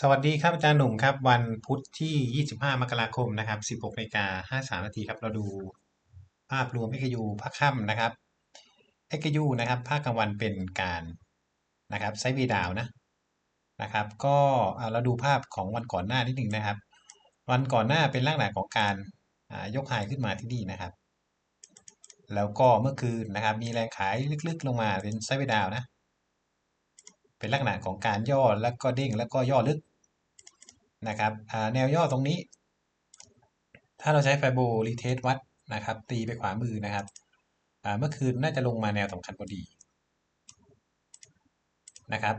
สวัสดีครับอาจารย์หนุ่มครับ วันพุธที่ 25 มกราคมนะครับ 16นาฬิกา53นาทีครับ เราดูภาพรวม XU ภาคค่ำนะครับ XU นะครับ ภาคกลางวันเป็นการนะครับไซด์วีดาวนะนะครับ ก็เราดูภาพของวันก่อนหน้านิดหนึ่งนะครับ วันก่อนหน้าเป็นลักษณะของการยกไฮขึ้นมาที่นี่นะครับ แล้วก็เมื่อคืนนะครับ มีแรงขายลึกๆ ลงมาเป็นไซด์วีดาวนะเป็นลักษณะของการย่อแล้วก็เด้งแล้วก็ย่อลึก นะครับแนวย่อตรงนี้ ถ้าเราใช้ไฟโบรีเทสวัดนะครับ ตีไปขวามือนะครับเมื่อคืนน่าจะลงมาแนวสำคัญพอดีนะครับ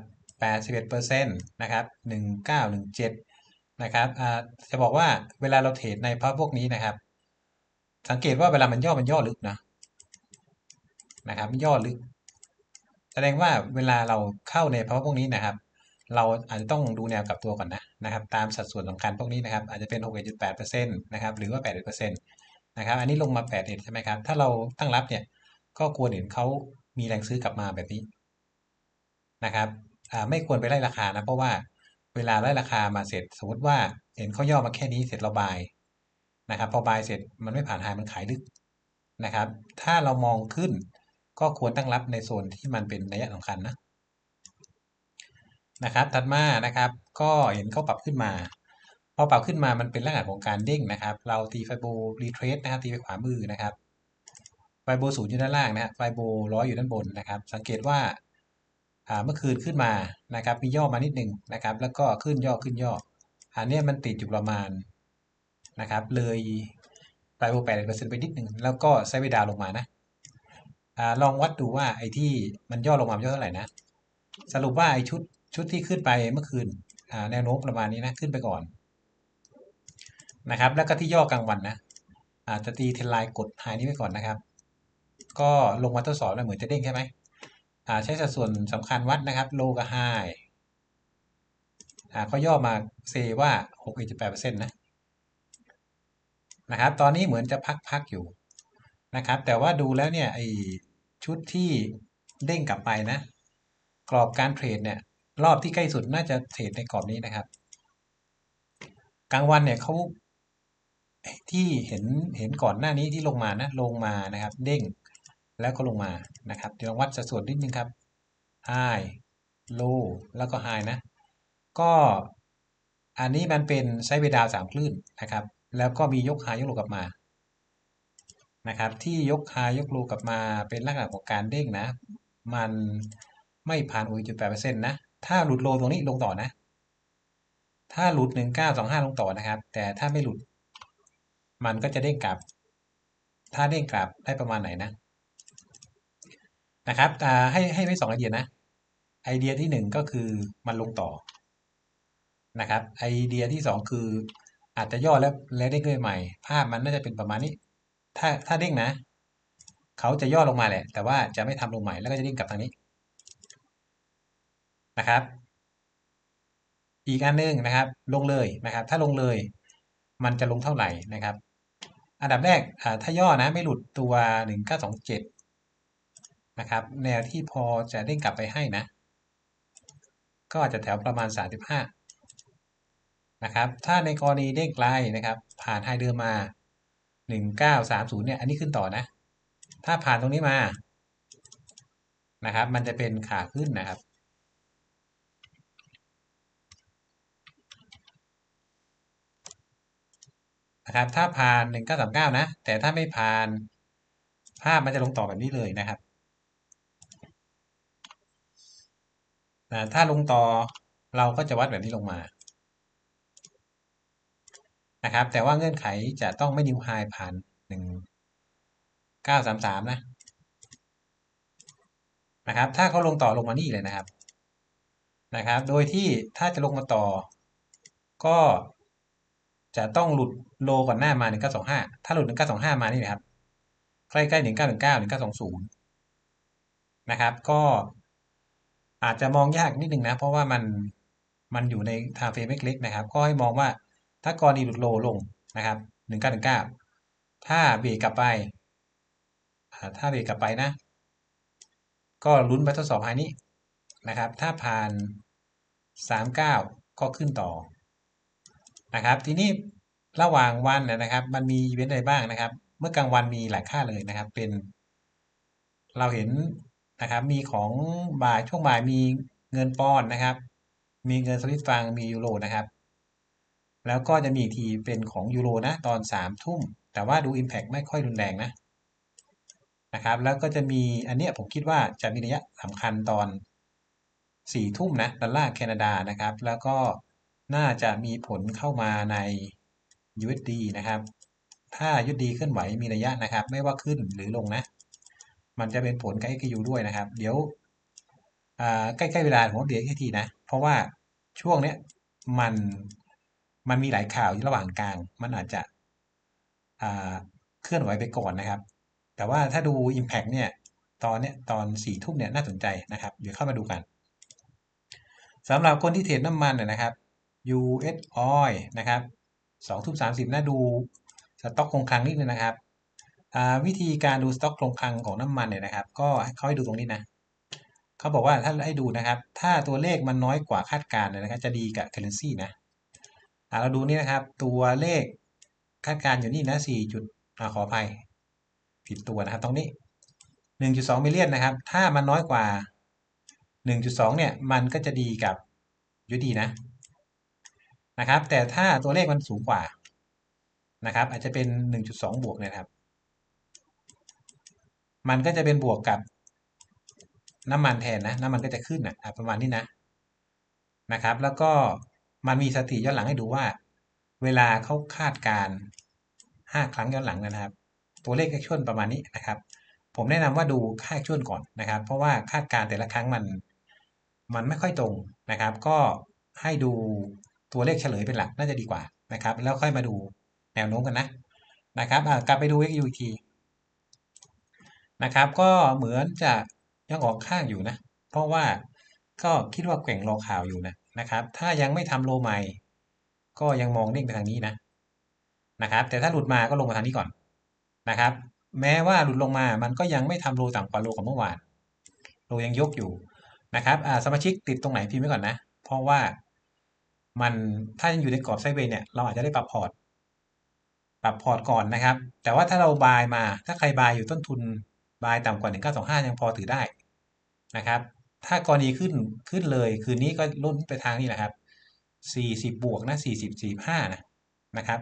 81%นะครับ1917นะครับจะบอกว่าเวลาเราเทรดในภาพพวกนี้นะครับ สังเกตว่าเวลามันย่อมันย่อลึกนะนะครับย่อลึก แสดงว่าเวลาเราเข้าในภาวะพวกนี้นะครับ เราอาจจะต้องดูแนวกลับตัวก่อนนะนะครับตามสัดส่วนสำคัญพวกนี้นะครับอาจจะเป็น 6.8%นะครับหรือว่า 8%นะครับอันนี้ลงมา81ใช่ไหมครับ ถ้าเราตั้งรับเนี่ยก็ควรเห็นเขามีแรงซื้อกลับมาแบบนี้นะครับไม่ควรไปไล่ราคานะเพราะว่าเวลาไล่ราคามาเสร็จสมมติว่าเห็นเขาย่อมาแค่นี้เสร็จเราบายนะครับพอบายเสร็จมันไม่ผ่านไฮมันขายลึกนะครับ ถ้าเรามองขึ้นก็ควรตั้งรับในโซนที่มันเป็นระยะสำคัญนะ นะครับ ถัดมานะครับ ก็เห็นเขาปรับขึ้นมา พอปรับขึ้นมามันเป็นลักษณะของการเด้งนะครับ เราตีไฟโบรีเทรสนะครับตีไปขวามือนะครับไฟโบศูนย์อยู่ด้านล่างนะฮะไฟโบร้อยอยู่ด้านบนนะครับ สังเกตว่าเมื่อคืนขึ้นมานะครับ มีย่อมานิดหนึ่งนะครับ แล้วก็ขึ้นย่อขึ้นย่อ อันนี้มันติดอยู่ประมาณนะครับ เลยไฟโบแปดเปอร์เซ็นต์ไปนิดหนึ่งแล้วก็ไซเวดาวลงมานะอลองวัดดูว่าไอ้ที่มันย่อลงมาย่อเท่าไหร่นะ สรุปว่าไอ้ชุด ชุดที่ขึ้นไปเมื่อคืนแนวโน้มประมาณนี้นะขึ้นไปก่อนนะครับ แล้วก็ที่ย่อกลางวันนะอาจจะตีเทนไลน์กดไฮนี้ไปก่อนนะครับ ก็ลงมาทดสอบแล้วเหมือนจะเด้งใช่ไหมใช้สัดส่วนสำคัญวัดนะครับโลกับไฮก็ย่อมาเซว่า6.8%นะนะครับ ตอนนี้เหมือนจะพักๆอยู่นะครับ แต่ว่าดูแล้วเนี่ยไอชุดที่เด้งกลับไปนะ กรอบการเทรดเนี่ย รอบที่ใกล้สุดน่าจะเทรดในกรอบนี้นะครับ กลางวันเนี่ยเขาที่เห็นเห็นก่อนหน้านี้ที่ลงมานะลงมานะครับ เด้งแล้วก็ลงมานะครับเดี๋ยววัดสัดส่วนนิดนึงครับ high low แล้วก็ high นะ ก็อันนี้มันเป็นไซด์เวดาวสามคลื่นนะครับ แล้วก็มียกหายกลกลับมานะครับ ที่ยกคายกโลกลับมาเป็นลักษณะของการเด้งนะ มันไม่ผ่านจุดแปดเปอร์เซ็นต์นะ ถ้าหลุดโลตรงนี้ลงต่อนะ ถ้าหลุดหนึ่งเก้าสองห้าลงต่อนะครับ แต่ถ้าไม่หลุด มันก็จะเด้งกลับ ถ้าเด้งกลับได้ประมาณไหนนะ นะครับให้ให้ไม่สองไอเดียนะ ไอเดียที่หนึ่งก็คือมันลงต่อ นะครับ ไอเดียที่สองคืออาจจะย่อแล้วแล้วเด้งขึ้นใหม่ ภาพมันน่าจะเป็นประมาณนี้ ถ้าถ้าเด้งนะ เขาจะย่อลงมาแหละ แต่ว่าจะไม่ทำลงใหม่แล้วก็จะเด้งกลับทางนี้ นะครับ อีกอันนึงนะครับ ลงเลยนะครับ ถ้าลงเลย มันจะลงเท่าไหร่นะครับ อันดับแรกถ้าย่อนะไม่หลุดตัวหนึ่งเก้าสองเจ็ดนะครับแนวที่พอจะเด้งกลับไปให้นะ ก็อาจจะแถวประมาณสามสิบห้านะครับ ถ้าในกรณีเด้งไกลนะครับ ผ่านไฮเดิมมาหนึ่งเก้าสามศูนย์เนี่ย อันนี้ขึ้นต่อนะ ถ้าผ่านตรงนี้มา นะครับ มันจะเป็นขาขึ้นนะครับ นะครับ ถ้าผ่านหนึ่งเก้าสามเก้านะ แต่ถ้าไม่ผ่าน ภาพมันจะลงต่อแบบนี้เลยนะครับถ้าลงต่อเราก็จะวัดแบบนี้ลงมา นะครับ แต่ว่าเงื่อนไขจะต้องไม่นิวไฮผ่านหนึ่งเก้าสามสามนะ นะครับ ถ้าเขาลงต่อลงมานี่เลยนะครับ นะครับ โดยที่ถ้าจะลงมาต่อ ก็ จะต้องหลุดโลก่อนหน้ามาหนึ่งเก้าสองห้าถ้าหลุดหนึ่งเก้าสองห้ามานี่นะครับ ใกล้ๆหนึ่งเก้าหนึ่งเก้าหนึ่งเก้าสองศูนย์นะครับ ก็อาจจะมองยากนิดนึงนะ เพราะว่ามันมันอยู่ในทางเฟรมเล็กๆนะครับ ก็ให้มองว่าถ้ากรณีหลุดโลลงนะครับหนึ่งเก้าหนึ่งเก้าถ้าเบรกกลับไป ถ้าเบรกกลับไปนะ ก็ลุ้นไปทดสอบไฮนี้นะครับ ถ้าผ่านสามเก้าก็ขึ้นต่อ นะครับ ทีนี้ระหว่างวันเนยนะครับ มันมีอีเวนต์อะไรบ้างนะครับ เมื่อกลางวันมีหลายค่าเลยนะครับ เป็น เราเห็นนะครับ มีของบ่ายช่วงบ่ายมีเงินปอนด์นะครับ มีเงินสวิตฟังมียูโรนะครับ แล้วก็จะมีทีเป็นของยูโรนะตอนสามทุ่มแต่ว่าดู Impact ไม่ค่อยรุนแรงนะนะครับ แล้วก็จะมีอันเนี้ยผมคิดว่าจะมีนัยสำคัญตอนสี่ทุ่มนะดอลลาร์แคนาดานะครับ แล้วก็ น่าจะมีผลเข้ามาใน USD นะครับ ถ้า USD เคลื่อนไหวมีระยะนะครับ ไม่ว่าขึ้นหรือลงนะ มันจะเป็นผลกับ XQ ด้วยนะครับ เดี๋ยวใกล้ๆเวลาผมเดี๋ยวอีกทีนะ เพราะว่าช่วงเนี้ยมันมันมีหลายข่าวอยู่ระหว่างกลาง มันอาจจะเคลื่อนไหวไปก่อนนะครับ แต่ว่าถ้าดู Impact เนี่ย ตอนเนี้ยตอนสี่ทุ่มเนี่ยน่าสนใจนะครับ เดี๋ยวเข้ามาดูกันสำหรับคนที่เทรดน้ำมันนะครับ US Oil นะครับสองทุ่มสามสิบน่าดูสต็อกคงคลังนิดนึงนะครับวิธีการดูสต็อกคงคลังของน้ำมันเนี่ยนะครับ ก็เขาให้ดูตรงนี้นะเขาบอกว่าถ้าให้ดูนะครับ ถ้าตัวเลขมันน้อยกว่าคาดการณ์นะครับ จะดีกับ currency นะเราดูนี่นะครับ ตัวเลขคาดการณ์อยู่นี่นะสี่จุดขออภัย ผิดตัวนะครับ ตรงนี้หนึ่งจุดสองมิลเลียนนะครับ ถ้ามันน้อยกว่าหนึ่งจุดสองเนี่ย มันก็จะดีกับยูดีนะ นะครับ แต่ถ้าตัวเลขมันสูงกว่านะครับ อาจจะเป็นหนึ่งจุดสองบวกนะครับ มันก็จะเป็นบวกกับน้ำมันแทนนะ น้ำมันก็จะขึ้นอะประมาณนี้นะนะครับ แล้วก็มันมีสติย้อนหลังให้ดูว่า เวลาเขาคาดการห้าครั้งย้อนหลังนะครับ ตัวเลขแอคชั่นประมาณนี้นะครับ ผมแนะนำว่าดูค่าแอคชั่นก่อนนะครับ เพราะว่าคาดการแต่ละครั้งมัน มันไม่ค่อยตรงนะครับ ก็ให้ดู ตัวเลขเฉลยเป็นหลักน่าจะดีกว่านะครับ แล้วค่อยมาดูแนวโน้มกันนะนะครับกลับไปดู XU อีกทีนะครับ ก็เหมือนจะยังออกข้างอยู่นะ เพราะว่าก็คิดว่าแกว่งรอข่าวอยู่นะนะครับ ถ้ายังไม่ทำโลใหม่ ก็ยังมองเด้งไปทางนี้นะนะครับ แต่ถ้าหลุดมาก็ลงมาทางนี้ก่อนนะครับ แม้ว่าหลุดลงมามันก็ยังไม่ทำโลต่ำกว่าโลของเมื่อวานโลยังยกอยู่นะครับสมาชิกติดตรงไหนพิมพ์ไว้ก่อนนะ เพราะว่า มันถ้ายังอยู่ในกรอบไซเวย์เนี่ยเราอาจจะได้ปรับพอร์ตปรับพอร์ตก่อนนะครับ แต่ว่าถ้าเราบายมาถ้าใครบายอยู่ต้นทุนบายต่ำกว่า 1925 ยังพอถือได้นะครับ ถ้ากรณีขึ้นขึ้นเลยคืนนี้ก็ลุ้นไปทางนี้แหละครับ 40 บวกนะ40 45นะนะครับ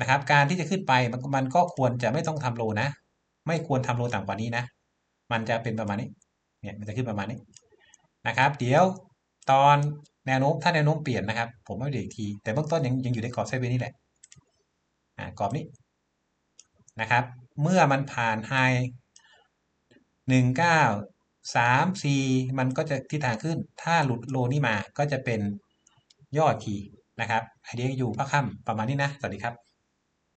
นะครับ การที่จะขึ้นไปมันมันก็ควรจะไม่ต้องทำโลนะ ไม่ควรทำโลต่ำกว่านี้นะ มันจะเป็นประมาณนี้เนี่ยมันจะขึ้นประมาณนี้นะครับ เดี๋ยว ตอนแนวโน้มถ้าแนวโน้มเปลี่ยนนะครับ ผมไม่เดีกที แต่เบื้องต้นยังยังอยู่ในกรอบไซเวนี่แหละอ่ากรอบนี้นะครับ เมื่อมันผ่านไฮหนึ่งเก้าสามสี่มันก็จะทิศทางขึ้น ถ้าหลุดโลนี้มาก็จะเป็นยอดทีนะครับไอเดียอยู่พักค่ำประมาณนี้นะ สวัสดีครับ